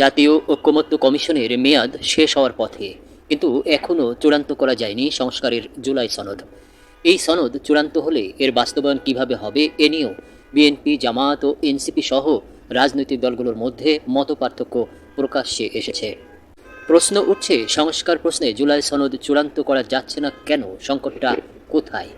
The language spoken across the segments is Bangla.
জাতীয় ঐক্যমত্য কমিশনের মেয়াদ শেষ হওয়ার পথে, কিন্তু এখনও চূড়ান্ত করা যায়নি সংস্কারের জুলাই সনদ। এই সনদ চূড়ান্ত হলে এর বাস্তবায়ন কীভাবে হবে এ নিয়েও বিএনপি, জামায়াত ও এনসিপি সহ রাজনৈতিক দলগুলোর মধ্যে মতপার্থক্য প্রকাশ্যে এসেছে। প্রশ্ন উঠছে, সংস্কার প্রশ্নে জুলাই সনদ চূড়ান্ত করা যাচ্ছে না কেন? সংকটটা কোথায়?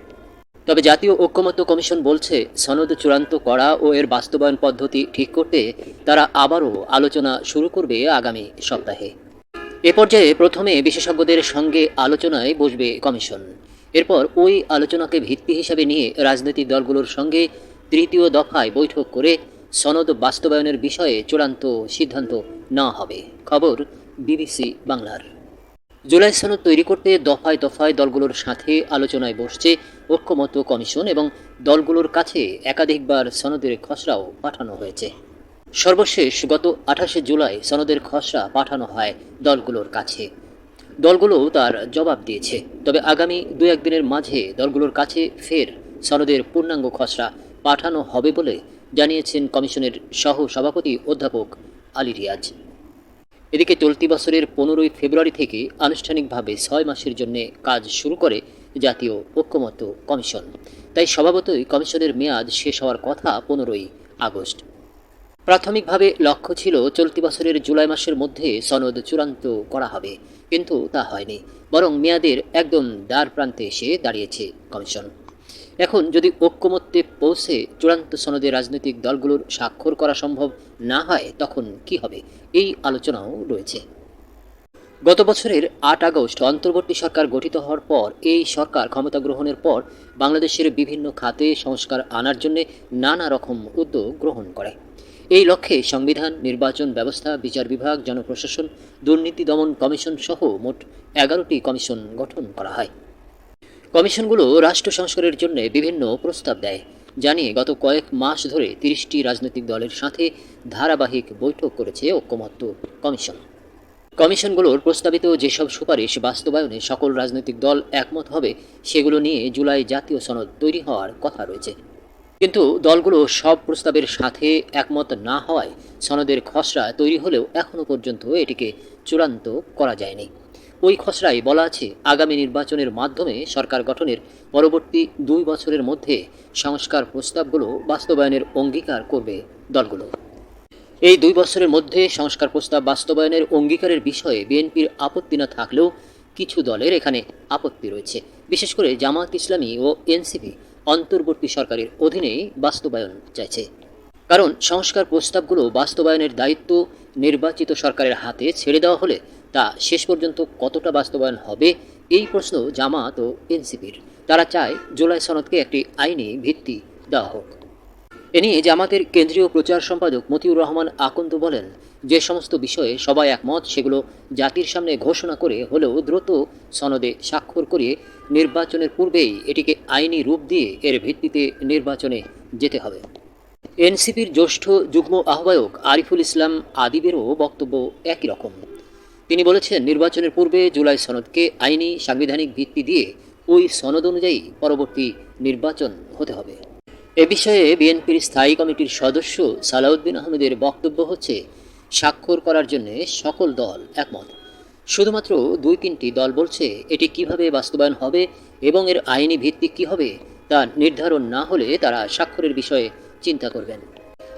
তবে জাতীয় ঐক্যমত্য কমিশন বলছে, সনদ চূড়ান্ত করা ও এর বাস্তবায়ন পদ্ধতি ঠিক করতে তারা আবারও আলোচনা শুরু করবে আগামী সপ্তাহে। এ পর্যায়ে প্রথমে বিশেষজ্ঞদের সঙ্গে আলোচনায় বসবে কমিশন। এরপর ওই আলোচনাকে ভিত্তি হিসাবে নিয়ে রাজনৈতিক দলগুলোর সঙ্গে তৃতীয় দফায় বৈঠক করে সনদ বাস্তবায়নের বিষয়ে চূড়ান্ত সিদ্ধান্ত নেওয়া হবে। খবর বিবিসি বাংলার। জুলাই সনদ তৈরি করতে দফায় দফায় দলগুলোর সাথে আলোচনায় বসছে ঐক্যমত্য কমিশন এবং দলগুলোর কাছে একাধিকবার সনদের খসড়াও পাঠানো হয়েছে। সর্বশেষ গত আঠাশে জুলাই সনদের খসড়া পাঠানো হয় দলগুলোর কাছে। দলগুলো তার জবাব দিয়েছে। তবে আগামী দু একদিনের মাঝে দলগুলোর কাছে ফের সনদের পূর্ণাঙ্গ খসড়া পাঠানো হবে বলে জানিয়েছেন কমিশনের সহ সভাপতি অধ্যাপক আলী রিয়াজ। এদিকে চলতি বছরের পনেরোই ফেব্রুয়ারি থেকে আনুষ্ঠানিকভাবে ছয় মাসের জন্য কাজ শুরু করে জাতীয় ঐক্যমত্য কমিশন। তাই স্বভাবতই কমিশনের মেয়াদ শেষ হওয়ার কথা পনেরোই আগস্ট। প্রাথমিকভাবে লক্ষ্য ছিল চলতি বছরের জুলাই মাসের মধ্যে সনদ চূড়ান্ত করা হবে, কিন্তু তা হয়নি, বরং মেয়াদের একদম দ্বার প্রান্তে এসে দাঁড়িয়েছে কমিশন। এখন যদি ঐক্যমত্যে পৌঁছে চূড়ান্ত সনদে রাজনৈতিক দলগুলোর স্বাক্ষর করা সম্ভব না হয়, তখন কি হবে? এই আলোচনাও রয়েছে। গত বছরের আট আগস্ট অন্তর্বর্তী সরকার গঠিত হওয়ার পর, এই সরকার ক্ষমতা গ্রহণের পর বাংলাদেশের বিভিন্ন খাতে সংস্কার আনার জন্য নানা রকম উদ্যোগ গ্রহণ করে। এই লক্ষ্যে সংবিধান, নির্বাচন ব্যবস্থা, বিচার বিভাগ, জনপ্রশাসন, দুর্নীতি দমন কমিশন সহ মোট এগারোটি কমিশন গঠন করা হয়। কমিশনগুলো রাষ্ট্র সংস্কারের জন্য বিভিন্ন প্রস্তাব দেয়, জানিয়ে গত কয়েক মাস ধরে তিরিশটি রাজনৈতিক দলের সাথে ধারাবাহিক বৈঠক করেছে ঐক্যমত্য কমিশন। কমিশনগুলোর প্রস্তাবিত যেসব সুপারিশ বাস্তবায়নে সকল রাজনৈতিক দল একমত হবে, সেগুলো নিয়ে জুলাই জাতীয় সনদ তৈরি হওয়ার কথা রয়েছে। কিন্তু দলগুলো সব প্রস্তাবের সাথে একমত না হওয়ায় সনদের খসড়া তৈরি হলেও এখনও পর্যন্ত এটিকে চূড়ান্ত করা যায়নি। ওই খসড়ায় বলা আছে, আগামী নির্বাচনের মাধ্যমে সরকার গঠনের পরবর্তী দুই বছরের মধ্যে সংস্কার প্রস্তাবগুলো বাস্তবায়নের অঙ্গীকার করবে দলগুলো। এই দুই বছরের মধ্যে সংস্কার প্রস্তাব বাস্তবায়নের অঙ্গীকারের বিষয়ে বিএনপির আপত্তি না থাকলেও কিছু দলের এখানে আপত্তি রয়েছে। বিশেষ করে জামাত ইসলামী ও এনসিপি অন্তর্বর্তী সরকারের অধীনেই বাস্তবায়ন চাইছে। কারণ সংস্কার প্রস্তাবগুলো বাস্তবায়নের দায়িত্ব নির্বাচিত সরকারের হাতে ছেড়ে দেওয়া হলে তা শেষ পর্যন্ত কতটা বাস্তবায়ন হবে এই প্রশ্ন জামাত ও এনসিপির। তারা চায় জুলাই সনদকে একটি আইনি ভিত্তি দেওয়া হোক। এ নিয়ে জামাতের কেন্দ্রীয় প্রচার সম্পাদক মতিউর রহমান আকন্দ বলেন, যে সমস্ত বিষয়ে সবাই একমত, সেগুলো জাতির সামনে ঘোষণা করে হলেও দ্রুত সনদে স্বাক্ষর করিয়ে নির্বাচনের পূর্বেই এটিকে আইনি রূপ দিয়ে এর ভিত্তিতে নির্বাচনে যেতে হবে। এনসিপির জ্যেষ্ঠ যুগ্ম আহ্বায়ক আরিফুল ইসলাম আদিবেরও বক্তব্য একই রকম। তিনি বলেছেন, নির্বাচনের পূর্বে জুলাই সনদকে আইনি সাংবিধানিক ভিত্তি দিয়ে ওই সনদ অনুযায়ী পরবর্তী নির্বাচন হতে হবে। এ বিষয়ে বিএনপির স্থায়ী কমিটির সদস্য সালাউদ্দিন আহমেদের বক্তব্য হচ্ছে, স্বাক্ষর করার জন্য সকল দল একমত। শুধুমাত্র দুই তিনটি দল বলছে, এটি কীভাবে বাস্তবায়ন হবে এবং এর আইনি ভিত্তি কী হবে তা নির্ধারণ না হলে তারা স্বাক্ষরের বিষয়ে চিন্তা করবেন।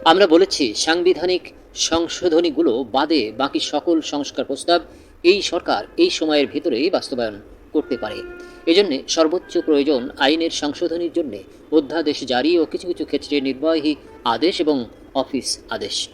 আমরা বলেছি, সাংবিধানিক সংশোধনীগুলো বাদে বাকি সকল সংস্কার প্রস্তাব এই সরকার এই সময়ের ভিতরেই বাস্তবায়ন করতে পারে। এজন্যে সর্বোচ্চ প্রয়োজন আইনের সংশোধনীর জন্যে অধ্যাদেশ জারি ও কিছু কিছু ক্ষেত্রে নির্বাহী আদেশ এবং অফিস আদেশ।